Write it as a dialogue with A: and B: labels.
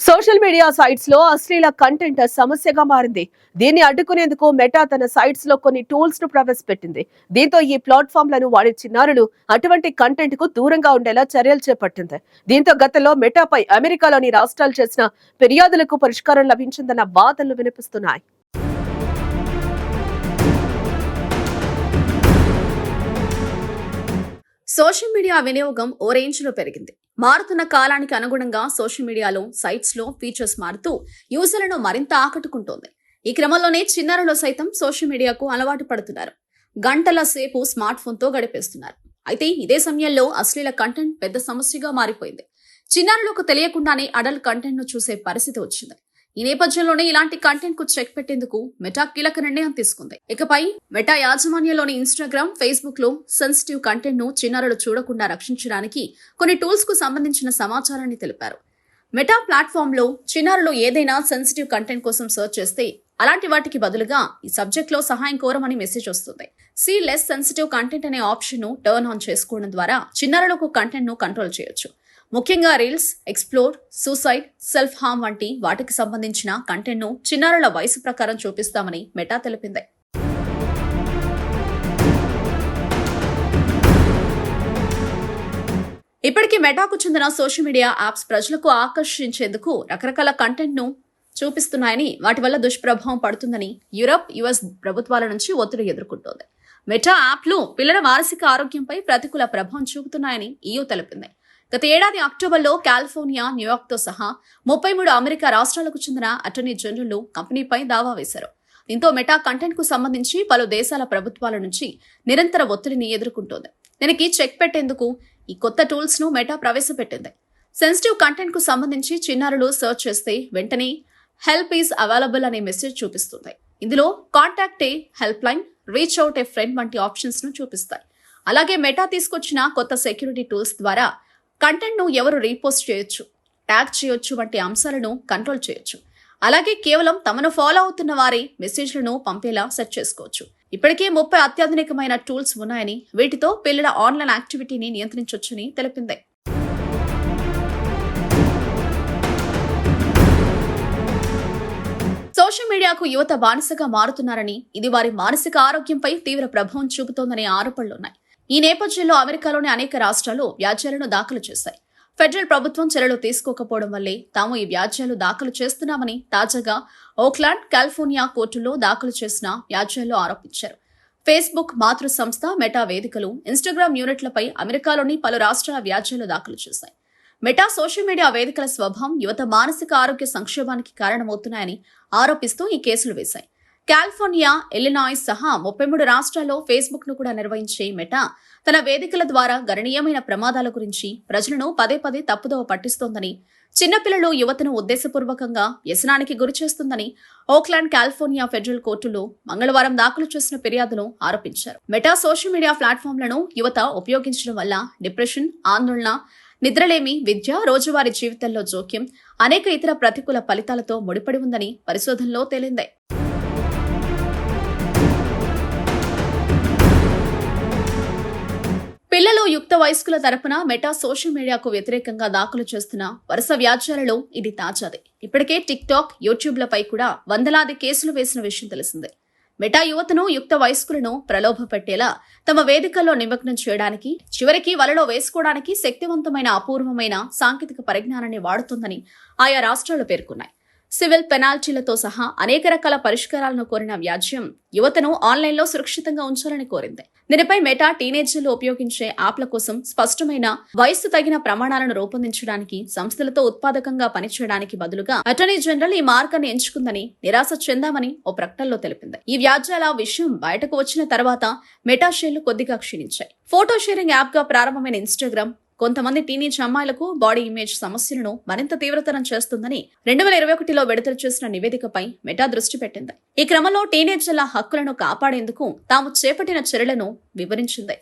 A: Social media సైట్స్లో అశ్లీల content సమస్యగా మారింది. దీన్ని అడ్డుకునేందుకు మెటా తన సైట్స్లో కొన్ని టూల్స్ను ప్రవేశపెట్టింది. దీంతో ఈ ప్లాట్ఫామ్లను వాడే చిన్నారులు అటువంటి కంటెంట్కు దూరంగా ఉండేలా చర్యలు చేపట్టింది. దీంతో గతంలో మెటాపై అమెరికాలోని రాష్ట్రాలు చేసిన ఫిర్యాదులకు పరిష్కారం లభించిందన్న వాదనలు వినిపిస్తున్నాయి.
B: సోషల్ మీడియా వినియోగం ఓ రేంజ్లో పెరిగింది. మారుతున్న కాలానికి అనుగుణంగా సోషల్ మీడియాలో సైట్స్లో ఫీచర్స్ మారుతూ యూజర్లను మరింత ఆకట్టుకుంటోంది. ఈ క్రమంలోనే చిన్నారులు సైతం సోషల్ మీడియాకు అలవాటు పడుతున్నారు. గంటల సేపు స్మార్ట్ ఫోన్తో గడిపేస్తున్నారు. అయితే ఇదే సమయంలో అశ్లీల కంటెంట్ పెద్ద సమస్యగా మారిపోయింది. చిన్నారులకు తెలియకుండానే అడల్ట్ కంటెంట్ను చూసే పరిస్థితి వచ్చింది. ఈ నేపథ్యంలోనే ఇలాంటి కంటెంట్కు చెక్ పెట్టేందుకు మెటా కీలక నిర్ణయం తీసుకుంది. ఇకపై మెటా యాజమాన్యంలోని ఇన్స్టాగ్రామ్ ఫేస్బుక్లో సెన్సిటివ్ కంటెంట్ను చిన్నారులు చూడకుండా రక్షించడానికి కొన్ని టూల్స్కు సంబంధించిన సమాచారాన్ని తెలిపారు. మెటా ప్లాట్ఫామ్లో చిన్నారులు ఏదైనా సెన్సిటివ్ కంటెంట్ కోసం సెర్చ్ చేస్తే అలాంటి వాటికి బదులుగా ఈ సబ్జెక్ట్లో సహాయం కోరమని మెసేజ్ వస్తుంది. సి లెస్ సెన్సిటివ్ కంటెంట్ అనే ఆప్షన్ను టర్న్ ఆన్ చేసుకోవడం ద్వారా చిన్నారులకు కంటెంట్ను కంట్రోల్ చేయొచ్చు. ముఖ్యంగా reels explore suicide self harm వంటి వాటికి సంబంధించిన కంటెంట్ను చిన్నారుల వయసు ప్రకారం చూపిస్తామని మెటా తెలిపింది. ఇప్పటికీ మెటాకు చెందిన సోషల్ మీడియా యాప్స్ ప్రజలకు ఆకర్షించేందుకు రకరకాల కంటెంట్ను చూపిస్తున్నాయని వాటి వల్ల దుష్ప్రభావం పడుతుందని యూరప్ యుఎస్ ప్రభుత్వాల నుంచి ఒత్తిడి ఎదుర్కొంటోంది. మెటా యాప్లు పిల్లల మానసిక ఆరోగ్యంపై ప్రతికూల ప్రభావం చూపుతున్నాయని ఈయూ తెలిపింది. గత ఏడాది అక్టోబర్లో కాలిఫోర్నియా న్యూయార్క్తో సహా ముప్పై మూడు అమెరికా రాష్ట్రాలకు చెందిన అటర్నీ జనరల్ కంపెనీపై దావా వేశారు. దీంతో మెటా కంటెంట్కు సంబంధించి పలు దేశాల ప్రభుత్వాల నుంచి నిరంతర ఒత్తిడిని ఎదుర్కొంటోంది. దీనికి చెక్ పెట్టేందుకు ఈ కొత్త టూల్స్ను మెటా ప్రవేశపెట్టింది. సెన్సిటివ్ కంటెంట్కు సంబంధించి చిన్నారులు సెర్చ్ చేస్తే వెంటనే హెల్ప్ ఈజ్ అవైలబుల్ అనే మెసేజ్ చూపిస్తుంది. ఇందులో contact a help line reach out a friend వంటి ఆప్షన్స్ను చూపిస్తాయి. అలాగే మెటా తీసుకొచ్చిన కొత్త సెక్యూరిటీ టూల్స్ ద్వారా కంటెంట్ను ఎవరు రీపోస్ట్ చేయొచ్చు ట్యాగ్ చేయొచ్చు వంటి అంశాలను కంట్రోల్ చేయొచ్చు. అలాగే కేవలం తమను ఫాలో అవుతున్న వారే మెసేజ్లను పంపేలా సెట్ చేసుకోవచ్చు. ఇప్పటికే ముప్పై అత్యాధునికమైన టూల్స్ ఉన్నాయని వీటితో పిల్లల ఆన్లైన్ యాక్టివిటీని నియంత్రించవచ్చని తెలిపింది. సోషల్ మీడియాకు యువత బానిసగా మారుతున్నారని ఇది వారి మానసిక ఆరోగ్యంపై తీవ్ర ప్రభావం చూపుతోందనే ఆరోపణలున్నాయి. ఈ నేపథ్యంలో అమెరికాలోని అనేక రాష్ట్రాలు వ్యాజ్యాలను దాఖలు చేశాయి. ఫెడరల్ ప్రభుత్వం చర్యలు తీసుకోకపోవడం వల్లే తాము ఈ వ్యాజ్యాలు దాఖలు చేస్తున్నామని తాజాగా ఓక్లాండ్ కాలిఫోర్నియా కోర్టులో దాఖలు చేసిన వ్యాజ్యాల్లో ఆరోపించారు. ఫేస్బుక్ మాతృ సంస్థ మెటా వేదికలు ఇన్స్టాగ్రామ్ యూనిట్లపై అమెరికాలోని పలు రాష్ట్రాల వ్యాజ్యాలు దాఖలు చేశాయి. మెటా సోషల్ మీడియా వేదికల స్వభావం యువత మానసిక ఆరోగ్య సంక్షోభానికి కారణమవుతున్నాయని ఆరోపిస్తూ ఈ కేసులు వేశాయి. కాలిఫోర్నియా ఎల్లినాయిస్ సహా ముప్పై మూడు రాష్ట్రాల్లో ఫేస్బుక్ను కూడా నిర్వహించే మెటా తన వేదికల ద్వారా గణనీయమైన ప్రమాదాల గురించి ప్రజలను పదే పదే తప్పుదోవ పట్టిస్తోందని చిన్నపిల్లలు యువతను ఉద్దేశపూర్వకంగా వ్యసనానికి గురిచేస్తుందని ఓక్లాండ్ కాలిఫోర్నియా ఫెడరల్ కోర్టులో మంగళవారం దాఖలు చేసిన ఫిర్యాదును ఆరోపించారు. మెటా సోషల్ మీడియా ప్లాట్ఫామ్లను యువత ఉపయోగించడం వల్ల డిప్రెషన్ ఆందోళన నిద్రలేమి విద్య రోజువారీ జీవితంలో జోక్యం అనేక ఇతర ప్రతికూల ఫలితాలతో ముడిపడి ఉందని పరిశోధనలో తేలింది. పిల్లలు యుక్త వయస్కుల తరపున మెటా సోషల్ మీడియాకు వ్యతిరేకంగా దాఖలు చేస్తున్న వరుస వ్యాజ్యాలలో ఇది తాజాదే. ఇప్పటికే టిక్ టాక్ యూట్యూబ్లపై కూడా వందలాది కేసులు వేసిన విషయం తెలిసిందే. మెటా యువతను యుక్త వయస్కులను ప్రలోభ పెట్టేలా తమ వేదికల్లో నిమగ్నం చేయడానికి చివరికి వలలో వేసుకోవడానికి శక్తివంతమైన అపూర్వమైన సాంకేతిక పరిజ్ఞానాన్ని వాడుతుందని ఆయా రాష్ట్రాలు పేర్కొన్నాయి. సివిల్ పెనాల్టీలతో సహా అనేక రకాల పరిష్కారాలను కోరిన వ్యాజ్యం యువతను ఆన్లైన్లో సురక్షితంగా ఉంచాలని కోరింది. దీనిపై మెటా టీనేజర్లు ఉపయోగించే యాప్ల కోసం స్పష్టమైన వయస్సు తగిన ప్రమాణాలను రూపొందించడానికి సంస్థలతో ఉత్పాదకంగా పనిచేయడానికి బదులుగా అటర్నీ జనరల్ ఈ మార్గాన్ని ఎంచుకుందని నిరాశ చెందామని ఓ ప్రకటనలో తెలిపింది. ఈ వ్యాజ్యాల విషయం బయటకు వచ్చిన తర్వాత మెటా షేర్లు కొద్దిగా క్షీణించాయి. ఫోటో షేరింగ్ యాప్గా ప్రారంభమైన ఇన్స్టాగ్రామ్ కొంతమంది టీనేజ్ అమ్మాయిలకు బాడీ ఇమేజ్ సమస్యలను మరింత తీవ్రతరం చేస్తుందని రెండు వేల ఇరవై ఒకటిలో విడుదల చేసిన నివేదికపై మెటా దృష్టి పెట్టింది. ఈ క్రమంలో టీనేజర్ల హక్కులను కాపాడేందుకు తాము చేపట్టిన చర్యలను వివరించింది.